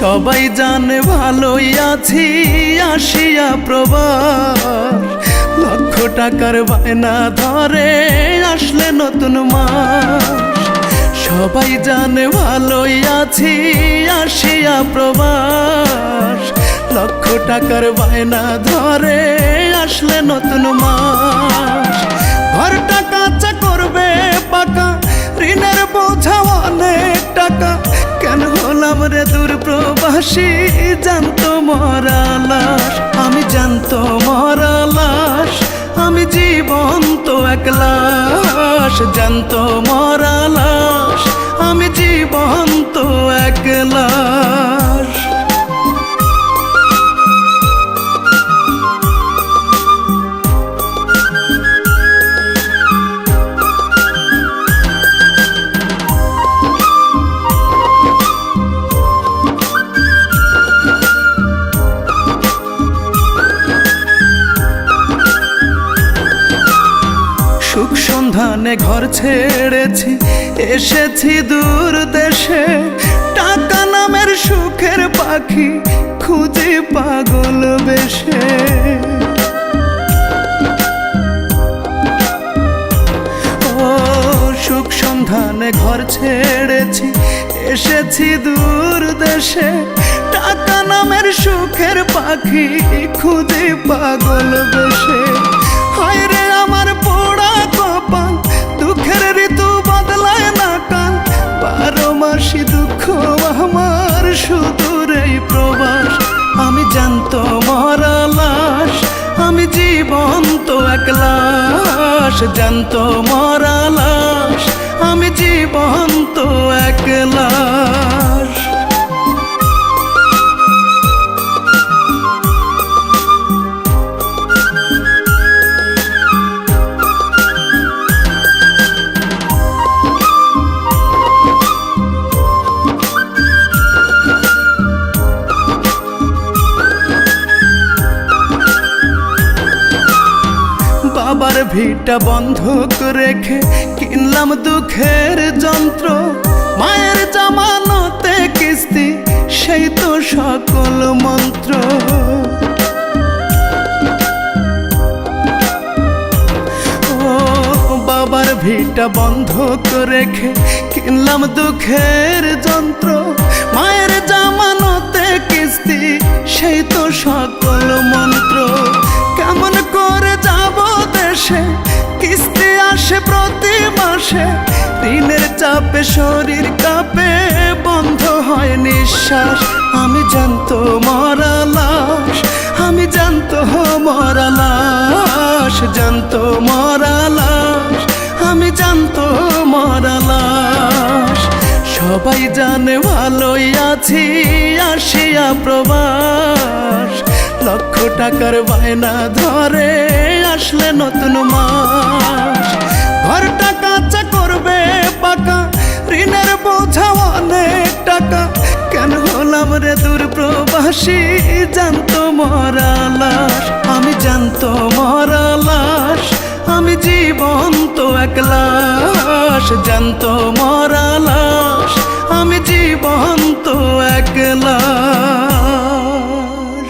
সবাই জানে ভালোই আছি, আসিয়া প্রবাস। লক্ষ টাকার বায়না ধরে আসলে নতুন মাস। সবাই জানে ভালোই আছি, আসিয়া প্রবাস। লক্ষ টাকার বায়না ধরে আসলে নতুন মাস। ঘরটা কাঁচা করবে পাকা, ঋণের বোঝা অনেক টাকা। জানতো মরা লাশ আমি জানতো মরা লাশ আমি জীবন্ত এক লাশ জানতো মরা সুখ সন্ধানে ঘর ছেড়েছি, এসেছি দূর দেশে। টাকা নামের সুখের পাখি খুঁজে পাগল বেশে। ও, সুখ সন্ধানে ঘর ছেড়েছি, এসেছি দূর দেশে। টাকা নামের সুখের পাখি খুঁজে পাগল বেশে। জানতো মরা লাশ আমি জীবন্ত এক লাশ জানতো মরা লাশ আমি জীবন্ত এক লাশ ভিটা বন্ধক রেখে কিনলাম দুঃখের যন্ত্র। মায়ের জামানতে কিস্তি, সেই তো সকল মন্ত্র। বাবার ভিটা বন্ধক রেখে কিনলাম দুঃখের যন্ত্র। মায়ের জামানতে কিস্তি, সেই তো সকল মন্ত্র। কেমন আসে প্রতি মাসে। ঋণের চাপে, শরীর কাঁপে, বন্ধ হয় নিঃশ্বাস। আমি জানতো মরা লাশ, আমি জানতো মরা লাশ, জানতো মরা লাশ, আমি জানতো মরা লাশ। সবাই জানে ভালোই আছি, আসিয়া প্রবাস। লক্ষ টাকার বায়না ধরে আসলে নতুন মাস। ঘরটা কাঁচা করবে পাকা, ঋণের বোঝা অনেক টাকা। কেন হলাম রে দূর প্রবাসী, জানতো মরা লাশ। আমি জানতো মরা লাশ, আমি জীবন্ত এক লাশ। জানতো মরা লাশ, আমি জীবন্ত এক লাশ।